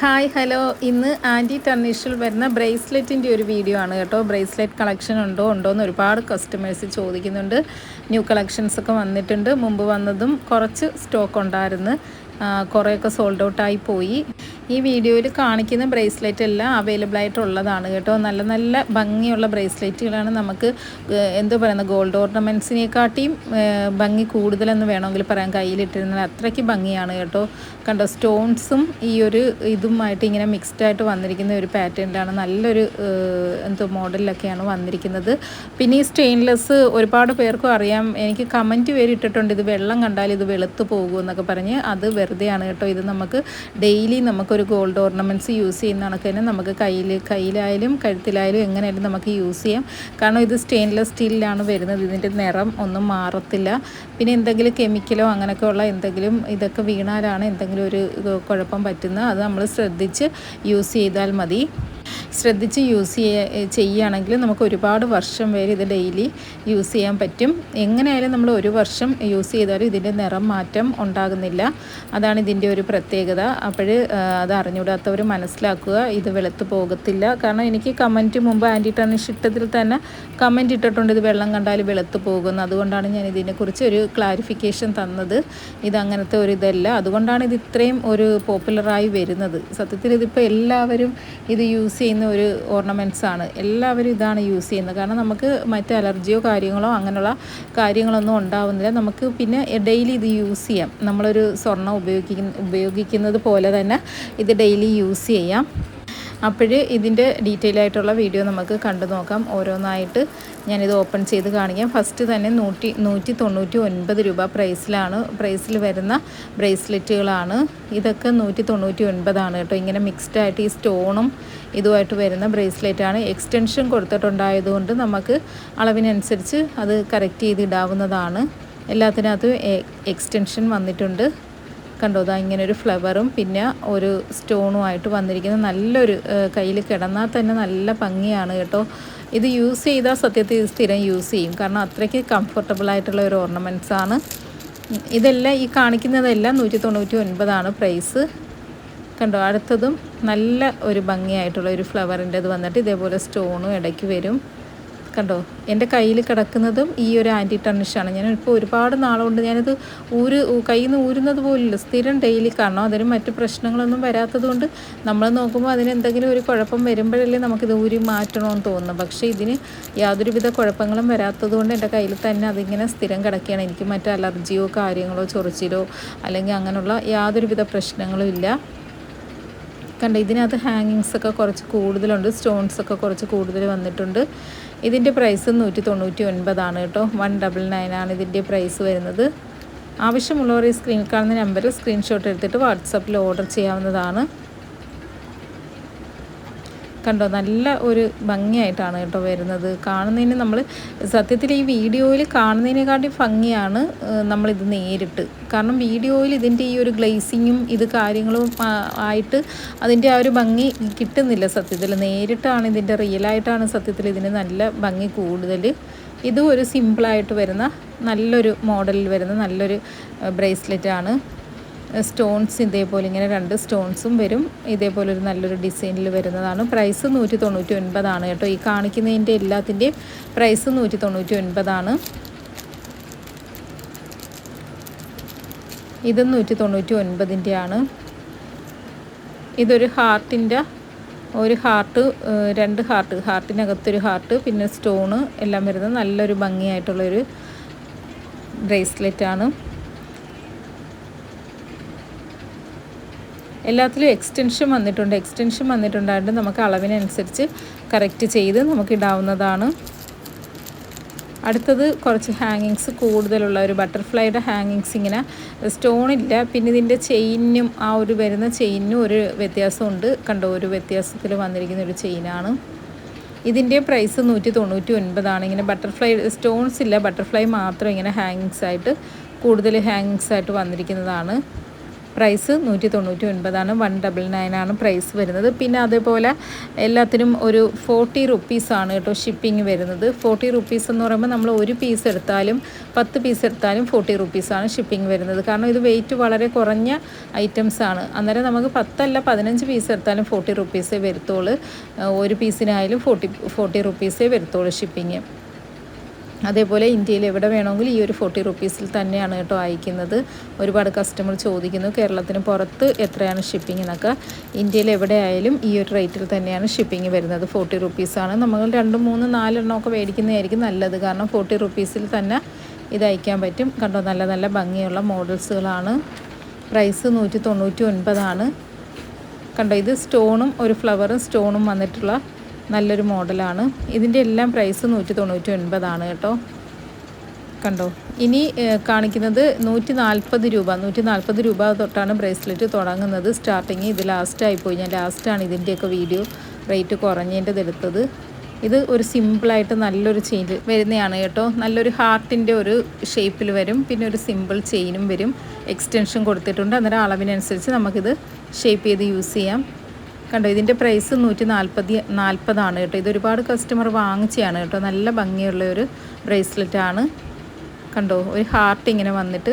Hi hello. ഇന്ന് anti ടർണിഷിൽ വരുന്ന ബ്രേസ്ലെറ്റിന്റെ ഒരു വീഡിയോ ആണ് കേട്ടോ. ബ്രേസ്ലെറ്റ് കളക്ഷൻ ഉണ്ടോ ഉണ്ടോ എന്ന് ഒരുപാട് കസ്റ്റമേഴ്സ് ചോദിക്കുന്നുണ്ട്. ന്യൂ കളക്ഷൻസ് ഒക്കെ വന്നിട്ടുണ്ട്. മുമ്പ് വന്നതും കുറച്ച് സ്റ്റോക്ക് ഉണ്ടായിരുന്നു. കുറേയൊക്കെ സോൾഡ് ഔട്ടായി പോയി. ഈ വീഡിയോയിൽ കാണിക്കുന്ന ബ്രേസ്ലെറ്റ് എല്ലാം അവൈലബിൾ ആയിട്ടുള്ളതാണ് കേട്ടോ. നല്ല നല്ല ഭംഗിയുള്ള ബ്രേസ്ലെറ്റുകളാണ് നമുക്ക് എന്തോ എന്ത് പറയുന്ന ഗോൾഡ് ഓർണമെന്റ്സിനെക്കാട്ടിയും ഭംഗി കൂടുതലെന്ന് വേണമെങ്കിൽ പറയാം. കയ്യിലിട്ടിരുന്നാൽ അത്രയ്ക്ക് ഭംഗിയാണ് കേട്ടോ. കണ്ടോ സ്റ്റോൺസും ഈ ഒരു ഇതുമായിട്ട് ഇങ്ങനെ മിക്സ്ഡ് ആയിട്ട് വന്നിരിക്കുന്ന ഒരു പാറ്റേണിലാണ് നല്ലൊരു എന്തോ മോഡലിലൊക്കെയാണ് വന്നിരിക്കുന്നത്. പിന്നെ ഈ സ്റ്റെയിൻലെസ് ഒരുപാട് പേർക്കും അറിയാം. എനിക്ക് കമന്റ് പേര് ഇട്ടിട്ടുണ്ട്. ഇത് വെള്ളം കണ്ടാൽ ഇത് വെളുത്ത് പോകുമെന്നൊക്കെ പറഞ്ഞ് അത് വെറുതെയാണ് കേട്ടോ. ഇത് നമുക്ക് ഡെയിലി നമുക്കൊരു ഗോൾഡ് ഓർണമെന്റ്സ് യൂസ് ചെയ്യുന്ന കണക്ക് തന്നെ നമുക്ക് കയ്യിൽ കയ്യിലായാലും കഴുത്തിലായാലും എങ്ങനെയായാലും നമുക്ക് യൂസ് ചെയ്യാം. കാരണം ഇത് സ്റ്റെയിൻലെസ് സ്റ്റീലിലാണ് വരുന്നത്. ഇതിന്റെ നിറം ഒന്നും മാറത്തില്ല. പിന്നെ എന്തെങ്കിലും കെമിക്കലോ അങ്ങനെയൊക്കെ ഉള്ള എന്തെങ്കിലും ഇതൊക്കെ വീണാലാണ് എന്തെങ്കിലും ഒരു കുഴപ്പം പറ്റുന്നത്. അത് നമ്മൾ ശ്രദ്ധിച്ച് യൂസ് ചെയ്താൽ മതി. ശ്രദ്ധിച്ച് യൂസ് ചെയ്യ ചെയ്യുകയാണെങ്കിൽ നമുക്ക് ഒരുപാട് വർഷം വരെ ഇത് ഡെയിലി യൂസ് ചെയ്യാൻ പറ്റും. എങ്ങനെയായാലും നമ്മൾ ഒരു വർഷം യൂസ് ചെയ്താലും ഇതിന്റെ നിറം മാറ്റം ഉണ്ടാകുന്നില്ല. അതാണ് ഇതിന്റെ ഒരു പ്രത്യേകത. അപ്പോൾ അത് അറിഞ്ഞുകൂടാത്തവർ മനസ്സിലാക്കുക ഇത് വെളുത്ത് പോകത്തില്ല. കാരണം എനിക്ക് കമന്റ് മുമ്പ് ആന്റി ടർണിഷ് ഇട്ടതിൽ തന്നെ കമന്റ് ഇട്ടിട്ടുണ്ട് ഇത് വെള്ളം കണ്ടാൽ വെളുത്ത് പോകുന്നു അതുകൊണ്ടാണ് ഞാൻ ഇതിനെക്കുറിച്ച് ഒരു ക്ലാരിഫിക്കേഷൻ തന്നത്. ഇതങ്ങനത്തെ ഒരു ഇതല്ല. അതുകൊണ്ടാണ് ഇത് ഇത്രയും ഒരു പോപ്പുലറായി വരുന്നത്. സത്യത്തിൽ ഇതിപ്പോൾ എല്ലാവരും ഇത് യൂസ് ചെയ്യുന്ന ഒരു ഓർണമെന്റ്സ് ആണ് എല്ലാവരും ഇതാണ് യൂസ് ചെയ്യുന്നത്. കാരണം നമുക്ക് മറ്റ് അലർജിയോ കാര്യങ്ങളോ അങ്ങനെയുള്ള കാര്യങ്ങളൊന്നും ഉണ്ടാവുന്നില്ല. നമുക്ക് പിന്നെ ഡെയിലി ഇത് യൂസ് ചെയ്യാം. നമ്മളൊരു സ്വർണം ഉപയോഗിക്കുന്ന ഉപയോഗിക്കുന്നത് പോലെ തന്നെ ഇത് ഡെയിലി യൂസ് ചെയ്യാം. അപ്പോൾ ഇതിന്റെ ഡീറ്റെയിൽ ആയിട്ടുള്ള വീഡിയോ നമുക്ക് കണ്ടു നോക്കാം. ഓരോന്നായിട്ട് ഞാനിത് ഓപ്പൺ ചെയ്ത് കാണിക്കാം. ഫസ്റ്റ് തന്നെ നൂറ്റി നൂറ്റി തൊണ്ണൂറ്റി ഒൻപത് രൂപ പ്രൈസിലാണ് പ്രൈസിൽ വരുന്ന ബ്രേസ്ലെറ്റുകളാണ് ഇതൊക്കെ നൂറ്റി തൊണ്ണൂറ്റി ഒൻപതാണ് കേട്ടോ. ഇങ്ങനെ മിക്സ്ഡ് ആയിട്ട് ഈ സ്റ്റോണും ഇതുമായിട്ട് വരുന്ന ബ്രേസ്ലെറ്റാണ് എക്സ്റ്റൻഷൻ കൊടുത്തിട്ടുണ്ടായതുകൊണ്ട് നമുക്ക് അളവിനനുസരിച്ച് അത് കറക്റ്റ് ചെയ്തിടാവുന്നതാണ്. എല്ലാത്തിനകത്തും എക്സ്റ്റൻഷൻ വന്നിട്ടുണ്ട്. കണ്ടോ? ദാ ഇങ്ങനെ ഒരു ഫ്ലവറും പിന്നെ ഒരു സ്റ്റോണുമായിട്ട് വന്നിരിക്കുന്ന. നല്ലൊരു കയ്യിൽ കിടന്നാൽ തന്നെ നല്ല ഭംഗിയാണ് കേട്ടോ. ഇത് യൂസ് ചെയ്താൽ സത്യത്തിൽ സ്ഥിരം യൂസ് ചെയ്യും. കാരണം അത്രയ്ക്ക് കംഫർട്ടബിൾ ആയിട്ടുള്ള ഒരു ഓർണമെന്റ്സ് ആണ്. ഇതെല്ലാം ഈ കാണിക്കുന്നതെല്ലാം നൂറ്റി തൊണ്ണൂറ്റി ഒൻപതാണ് പ്രൈസ് കണ്ടോ? അടുത്തതും നല്ല ഒരു ഭംഗിയായിട്ടുള്ള ഒരു ഫ്ലവറിന്റെത് വന്നിട്ട് ഇതേപോലെ സ്റ്റോണും ഇടയ്ക്ക് വരും. കണ്ടോ? എന്റെ കയ്യിൽ കിടക്കുന്നതും ഈ ഒരു ആന്റി ടർണിഷാണ് ഞാൻ ഒരുപാട് നാളുകൊണ്ട് ഞാനിത് ഊര് കയ്യിൽ നിന്ന് ഊരുന്നത് പോലില്ല. സ്ഥിരം ഡെയിലി കാണണം. അതിന് മറ്റു പ്രശ്നങ്ങളൊന്നും വരാത്തതുകൊണ്ട് നമ്മൾ നോക്കുമ്പോൾ അതിന് എന്തെങ്കിലും ഒരു കുഴപ്പം വരുമ്പോഴല്ലേ നമുക്കിത് ഊരി മാറ്റണമെന്ന് തോന്നുന്നു. പക്ഷേ ഇതിന് യാതൊരുവിധ കുഴപ്പങ്ങളും വരാത്തതുകൊണ്ട് എന്റെ കയ്യിൽ തന്നെ അതിങ്ങനെ സ്ഥിരം കിടക്കുകയാണ്. എനിക്ക് മറ്റു അലർജിയോ കാര്യങ്ങളോ ചൊറിച്ചിലോ അല്ലെങ്കിൽ അങ്ങനെയുള്ള യാതൊരുവിധ പ്രശ്നങ്ങളും ഇല്ല. കണ്ട ഇതിനകത്ത് ഹാങ്ങിങ്സ് ഒക്കെ കുറച്ച് കൂടുതലുണ്ട് സ്റ്റോൺസ് ഒക്കെ കുറച്ച് കൂടുതൽ വന്നിട്ടുണ്ട്. ഇതിന്റെ പ്രൈസ് നൂറ്റി തൊണ്ണൂറ്റി ഒൻപതാണ് കേട്ടോ. വൺ ഡബിൾ നയൻ ആണ് ഇതിന്റെ പ്രൈസ് വരുന്നത്. ആവശ്യമുള്ളവർ ഈ സ്ക്രീനിൽ കാണുന്ന നമ്പറിൽ സ്ക്രീൻഷോട്ട് എടുത്തിട്ട് വാട്സപ്പിൽ ഓർഡർ ചെയ്യാവുന്നതാണ്. കണ്ടോ നല്ല ഒരു ഭംഗിയായിട്ടാണ് കേട്ടോ വരുന്നത്. കാണുന്നതിന് നമ്മൾ സത്യത്തിൽ ഈ വീഡിയോയിൽ കാണുന്നതിനെക്കാട്ടി ഭംഗിയാണ് നമ്മളിത് നേരിട്ട്. കാരണം വീഡിയോയിൽ ഇതിന്റെ ഈ ഒരു ഗ്ലേസിങ്ങും ഇത് കാര്യങ്ങളും ആയിട്ട് അതിന്റെ ആ ഒരു ഭംഗി കിട്ടുന്നില്ല സത്യത്തിൽ നേരിട്ടാണ് ഇതിന്റെ റിയലായിട്ടാണ് സത്യത്തിൽ ഇതിന് നല്ല ഭംഗി കൂടുതൽ ഇതും ഒരു സിമ്പിളായിട്ട് വരുന്ന നല്ലൊരു മോഡലിൽ വരുന്ന നല്ലൊരു ബ്രേസ്ലെറ്റാണ്. സ്റ്റോൺസ് ഇതേപോലെ ഇങ്ങനെ രണ്ട് സ്റ്റോൺസും വരും. ഇതേപോലെ ഒരു നല്ലൊരു ഡിസൈനിൽ വരുന്നതാണ്. പ്രൈസ് നൂറ്റി തൊണ്ണൂറ്റി ഒൻപതാണ് കേട്ടോ. ഈ കാണിക്കുന്നതിന്റെ എല്ലാത്തിന്റെയും പ്രൈസ് നൂറ്റി തൊണ്ണൂറ്റി ഒൻപതാണ് ഇത് നൂറ്റി തൊണ്ണൂറ്റി ഒൻപതിന്റെയാണ് ഇതൊരു ഹാർട്ടിന്റെ ഒരു ഹാർട്ട് രണ്ട് ഹാർട്ട് ഹാർട്ടിനകത്തൊരു ഹാർട്ട് പിന്നെ സ്റ്റോണ് എല്ലാം വരുന്നത് നല്ലൊരു ഭംഗിയായിട്ടുള്ളൊരു ബ്രേസ്ലെറ്റാണ്. എല്ലാത്തിലും എക്സ്റ്റൻഷൻ വന്നിട്ടുണ്ട്. എക്സ്റ്റൻഷൻ വന്നിട്ടുണ്ടായിട്ട് നമുക്ക് അളവിനനുസരിച്ച് കറക്റ്റ് ചെയ്ത് നമുക്ക് ഇടാവുന്നതാണ്. അടുത്തത് കുറച്ച് ഹാങ്ങിങ്സ് കൂടുതലുള്ള ഒരു ബട്ടർഫ്ലൈയുടെ ഹാങ്ങിങ്സ് ഇങ്ങനെ സ്റ്റോണില്ല പിന്നെ ഇതിന്റെ ചെയിനും ആ ഒരു വരുന്ന ചെയിനും ഒരു വ്യത്യാസമുണ്ട്. കണ്ടോ ഒരു വ്യത്യാസത്തിൽ വന്നിരിക്കുന്ന ഒരു ചെയിനാണ് ഇതിന്റെ പ്രൈസ് നൂറ്റി തൊണ്ണൂറ്റി ഒൻപതാണ് ഇങ്ങനെ ബട്ടർഫ്ലൈ സ്റ്റോൺസ് ഇല്ല. ബട്ടർഫ്ലൈ മാത്രം ഇങ്ങനെ ഹാങ്ങിങ്സ് ആയിട്ട് കൂടുതൽ ഹാങ്ങിങ്സ് ആയിട്ട് വന്നിരിക്കുന്നതാണ്. പ്രൈസ് നൂറ്റി തൊണ്ണൂറ്റി ഒൻപതാണ് വൺ ഡബിൾ നയൻ ആണ് പ്രൈസ് വരുന്നത്. പിന്നെ അതേപോലെ എല്ലാത്തിനും ഒരു ഫോർട്ടി റുപ്പീസാണ് കേട്ടോ ഷിപ്പിംഗ് വരുന്നത്. ഫോർട്ടി റുപ്പീസ് എന്ന് പറയുമ്പോൾ നമ്മൾ ഒരു പീസ് എടുത്താലും പത്ത് പീസ് എടുത്താലും ഫോർട്ടി റുപ്പീസാണ് ഷിപ്പിംഗ് വരുന്നത്. കാരണം ഇത് വെയിറ്റ് വളരെ കുറഞ്ഞ ഐറ്റംസ് ആണ് അന്നേരം നമുക്ക് പത്തല്ല പതിനഞ്ച് പീസ് എടുത്താലും ഫോർട്ടി റുപ്പീസേ വരുത്തുള്ളൂ. ഒരു പീസിനായാലും ഫോർട്ടി ഫോർട്ടി റുപ്പീസേ വരുത്തുള്ളൂ ഷിപ്പിങ് അതേപോലെ ഇന്ത്യയിൽ എവിടെ വേണമെങ്കിലും ഈ ഒരു ഫോർട്ടി റുപ്പീസിൽ തന്നെയാണ് കേട്ടോ അയക്കുന്നത്. ഒരുപാട് കസ്റ്റമർ ചോദിക്കുന്നു കേരളത്തിന് പുറത്ത് എത്രയാണ് ഷിപ്പിംഗ് എന്നൊക്കെ ഇന്ത്യയിൽ എവിടെ ആയാലും ഈ ഒരു റേറ്റിൽ തന്നെയാണ് ഷിപ്പിംഗ് വരുന്നത്. ഫോർട്ടി റുപ്പീസാണ് നമ്മൾ രണ്ട് മൂന്ന് നാലെണ്ണമൊക്കെ മേടിക്കുന്നതായിരിക്കും നല്ലത്. കാരണം ഫോർട്ടി റുപ്പീസിൽ തന്നെ ഇത് അയക്കാൻ പറ്റും. കണ്ടോ? നല്ല നല്ല ഭംഗിയുള്ള മോഡൽസുകളാണ് പ്രൈസ് നൂറ്റി തൊണ്ണൂറ്റി ഒൻപതാണ്. കണ്ടോ? ഇത് സ്റ്റോണും ഒരു ഫ്ലവറും സ്റ്റോണും വന്നിട്ടുള്ള നല്ലൊരു മോഡലാണ്. ഇതിന്റെ എല്ലാം പ്രൈസ് നൂറ്റി തൊണ്ണൂറ്റി ഒൻപതാണ് കേട്ടോ. കണ്ടോ? ഇനി കാണിക്കുന്നത് നൂറ്റി നാൽപ്പത് രൂപ. നൂറ്റി നാൽപ്പത് രൂപ തൊട്ടാണ് ബ്രേസ്ലെറ്റ് തുടങ്ങുന്നത്. സ്റ്റാർട്ടിങ് ഇത് ലാസ്റ്റായി പോയി. ഞാൻ ലാസ്റ്റാണ് ഇതിന്റെയൊക്കെ വീഡിയോ റേറ്റ് കുറഞ്ഞതിന്റെ എടുത്തത് ഇത് ഒരു സിമ്പിളായിട്ട് നല്ലൊരു ചെയിൻ വരുന്നതാണ് കേട്ടോ. നല്ലൊരു ഹാർട്ടിന്റെ ഒരു ഷേപ്പിൽ വരും. പിന്നെ ഒരു സിമ്പിൾ ചെയിനും വരും. എക്സ്റ്റൻഷൻ കൊടുത്തിട്ടുണ്ട്. അന്നേരം അളവിനനുസരിച്ച് നമുക്കിത് ഷേപ്പ് ചെയ്ത് യൂസ് ചെയ്യാം. കണ്ടോ ഇതിന്റെ പ്രൈസ് നൂറ്റി നാൽപ്പത്തി നാൽപ്പതാണ് കേട്ടോ ഇതൊരുപാട് കസ്റ്റമർ വാങ്ങിച്ചതാണ് കേട്ടോ. നല്ല ഭംഗിയുള്ള ഒരു ബ്രേസ്ലെറ്റ് ആണ്. കണ്ടോ ഒരു ഹാർട്ട് ഇങ്ങനെ വന്നിട്ട്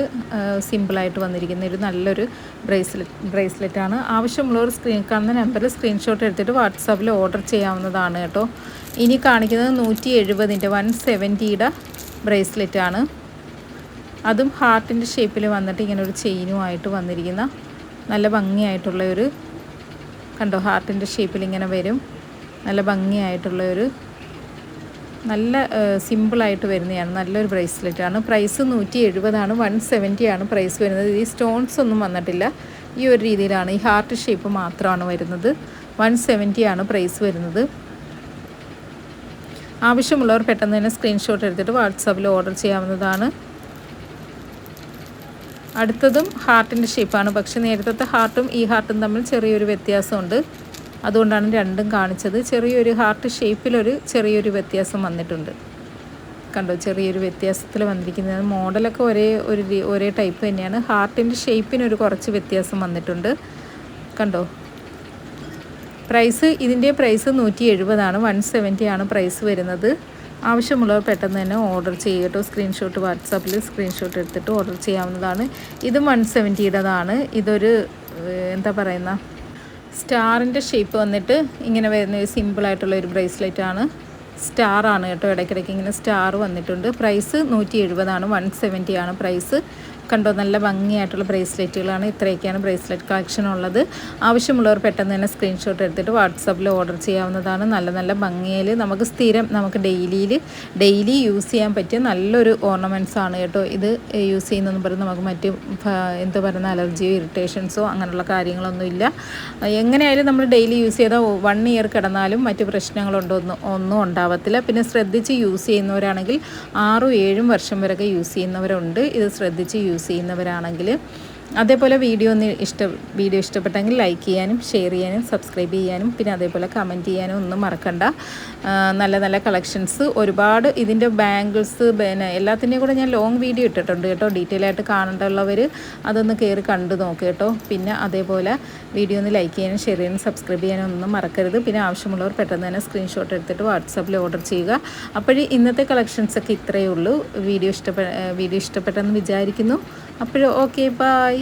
സിമ്പിളായിട്ട് വന്നിരിക്കുന്ന ഒരു നല്ലൊരു ബ്രേസ്ലെറ്റ് ബ്രേസ്ലെറ്റ് ആണ്. ആവശ്യമുള്ളവർ സ്ക്രീൻ കാണുന്ന നമ്പറിൽ സ്ക്രീൻഷോട്ട് എടുത്തിട്ട് വാട്സാപ്പിൽ ഓർഡർ ചെയ്യാവുന്നതാണ് കേട്ടോ. ഇനി കാണിക്കുന്നത് നൂറ്റി എഴുപതിന്റെ വൺ സെവന്റിയുടെ ബ്രേസ്ലെറ്റ് ആണ്. അതും ഹാർട്ടിന്റെ ഷേപ്പിൽ വന്നിട്ട് ഇങ്ങനെ ഒരു ചെയിനുമായിട്ട് വന്നിരിക്കുന്ന നല്ല ഭംഗിയായിട്ടുള്ള ഒരു കണ്ടോ? ഹാർട്ടിന്റെ ഷേപ്പിൽ ഇങ്ങനെ വരും. നല്ല ഭംഗിയായിട്ടുള്ള ഒരു നല്ല സിമ്പിളായിട്ട് വരുന്നതാണ്. നല്ലൊരു ബ്രേസ്ലെറ്റാണ് പ്രൈസ് നൂറ്റി എഴുപതാണ് വൺ സെവന്റി ആണ് പ്രൈസ് വരുന്നത്. ഈ സ്റ്റോൺസ് ഒന്നും വന്നിട്ടില്ല. ഈ ഒരു രീതിയിലാണ് ഈ ഹാർട്ട് ഷേപ്പ് മാത്രമാണ് വരുന്നത്. വൺ സെവന്റി ആണ് പ്രൈസ് വരുന്നത്. ആവശ്യമുള്ളവർ പെട്ടെന്ന് തന്നെ സ്ക്രീൻഷോട്ട് എടുത്തിട്ട് വാട്സാപ്പിൽ ഓർഡർ ചെയ്യാവുന്നതാണ്. അടുത്തതും ഹാർട്ടിന്റെ ഷേപ്പാണ്. പക്ഷേ നേരത്തെ ഹാർട്ടും ഈ ഹാർട്ടും തമ്മിൽ ചെറിയൊരു വ്യത്യാസമുണ്ട്. അതുകൊണ്ടാണ് രണ്ടും കാണിച്ചത്. ചെറിയൊരു ഹാർട്ട് ഷേപ്പിലൊരു ചെറിയൊരു വ്യത്യാസം വന്നിട്ടുണ്ട്. കണ്ടോ? ചെറിയൊരു വ്യത്യാസത്തിൽ വന്നിരിക്കുന്നത്. മോഡലൊക്കെ ഒരേ ഒരു ഒരേ ടൈപ്പ് തന്നെയാണ്. ഹാർട്ടിന്റെ ഷേപ്പിനൊരു കുറച്ച് വ്യത്യാസം വന്നിട്ടുണ്ട്. കണ്ടോ? പ്രൈസ് ഇതിന്റെ പ്രൈസ് നൂറ്റി എഴുപതാണ്. വൺ സെവന്റി ആണ് പ്രൈസ് വരുന്നത്. ആവശ്യമുള്ളവർ പെട്ടെന്ന് തന്നെ ഓർഡർ ചെയ്യട്ടോ. സ്ക്രീൻഷോട്ട് വാട്സാപ്പിൽ സ്ക്രീൻഷോട്ട് എടുത്തിട്ട് ഓർഡർ ചെയ്യാവുന്നതാണ്. ഇത് വൺ സെവന്റിയുടേതാണ് ഇതൊരു എന്താ പറയുന്ന സ്റ്റാറിന്റെ ഷേപ്പ് വന്നിട്ട് ഇങ്ങനെ വരുന്ന ഒരു സിമ്പിളായിട്ടുള്ള ഒരു ബ്രേസ്ലെറ്റ് ആണ്. സ്റ്റാർ ആണ് കേട്ടോ. ഇടയ്ക്കിടയ്ക്ക് ഇങ്ങനെ സ്റ്റാർ വന്നിട്ടുണ്ട്. പ്രൈസ് നൂറ്റി എഴുപതാണ്. വൺ സെവന്റി ആണ് പ്രൈസ് കണ്ടോ നല്ല ഭംഗിയായിട്ടുള്ള ബ്രേസ്ലെറ്റുകളാണ്. ഇത്രയൊക്കെയാണ് ബ്രേസ്ലെറ്റ് കളക്ഷൻ ഉള്ളത്. ആവശ്യമുള്ളവർ പെട്ടെന്ന് തന്നെ സ്ക്രീൻഷോട്ട് എടുത്തിട്ട് വാട്സാപ്പിൽ ഓർഡർ ചെയ്യാവുന്നതാണ്. നല്ല നല്ല ഭംഗിയിൽ നമുക്ക് സ്ഥിരം നമുക്ക് ഡെയിലിയിൽ ഡെയിലി യൂസ് ചെയ്യാൻ പറ്റിയ നല്ലൊരു ഓർണമെന്റ്സ് ആണ് കേട്ടോ. ഇത് യൂസ് ചെയ്യുന്നതെന്ന് പറയുന്നത് നമുക്ക് മറ്റ് എന്താ പറയുന്ന അലർജിയോ ഇറിറ്റേഷൻസോ അങ്ങനെയുള്ള കാര്യങ്ങളൊന്നും ഇല്ല. എങ്ങനെയായാലും നമ്മൾ ഡെയിലി യൂസ് ചെയ്താൽ വൺ ഇയർ കിടന്നാലും മറ്റ് പ്രശ്നങ്ങളുണ്ടോ ഒന്നും ഉണ്ടാവത്തില്ല. പിന്നെ ശ്രദ്ധിച്ച് യൂസ് ചെയ്യുന്നവരാണെങ്കിൽ ആറും ഏഴും വർഷം വരെയൊക്കെ യൂസ് ചെയ്യുന്നവരുണ്ട്. ഇത് ശ്രദ്ധിച്ച് യൂസ് യൂസ് ചെയ്യുന്നവരാണെങ്കിൽ അതേപോലെ വീഡിയോ ഒന്ന് ഇഷ്ട വീഡിയോ ഇഷ്ടപ്പെട്ടെങ്കിൽ ലൈക്ക് ചെയ്യാനും ഷെയർ ചെയ്യാനും സബ്സ്ക്രൈബ് ചെയ്യാനും പിന്നെ അതേപോലെ കമന്റ് ചെയ്യാനും ഒന്നും മറക്കണ്ട. നല്ല നല്ല കളക്ഷൻസ് ഒരുപാട് ഇതിന്റെ ബാംഗിൾസ് പിന്നെ എല്ലാത്തിന്റെയും കൂടെ ഞാൻ ലോങ് വീഡിയോ ഇട്ടിട്ടുണ്ട് കേട്ടോ. ഡീറ്റെയിൽ ആയിട്ട് കാണേണ്ടുള്ളവർ അതൊന്ന് കയറി കണ്ടു നോക്കുക കേട്ടോ. പിന്നെ അതേപോലെ വീഡിയോ ഒന്ന് ലൈക്ക് ചെയ്യാനും ഷെയർ ചെയ്യാനും സബ്സ്ക്രൈബ് ചെയ്യാനും ഒന്നും മറക്കരുത്. പിന്നെ ആവശ്യമുള്ളവർ പെട്ടെന്ന് തന്നെ സ്ക്രീൻഷോട്ട് എടുത്തിട്ട് വാട്സാപ്പിൽ ഓർഡർ ചെയ്യുക. അപ്പോഴേ ഇന്നത്തെ കളക്ഷൻസൊക്കെ ഇത്രയേ ഉള്ളൂ. വീഡിയോ ഇഷ്ടപ്പെ വീഡിയോ ഇഷ്ടപ്പെട്ടെന്ന് വിചാരിക്കുന്നു. അപ്പോൾ ഓക്കെ ബായ്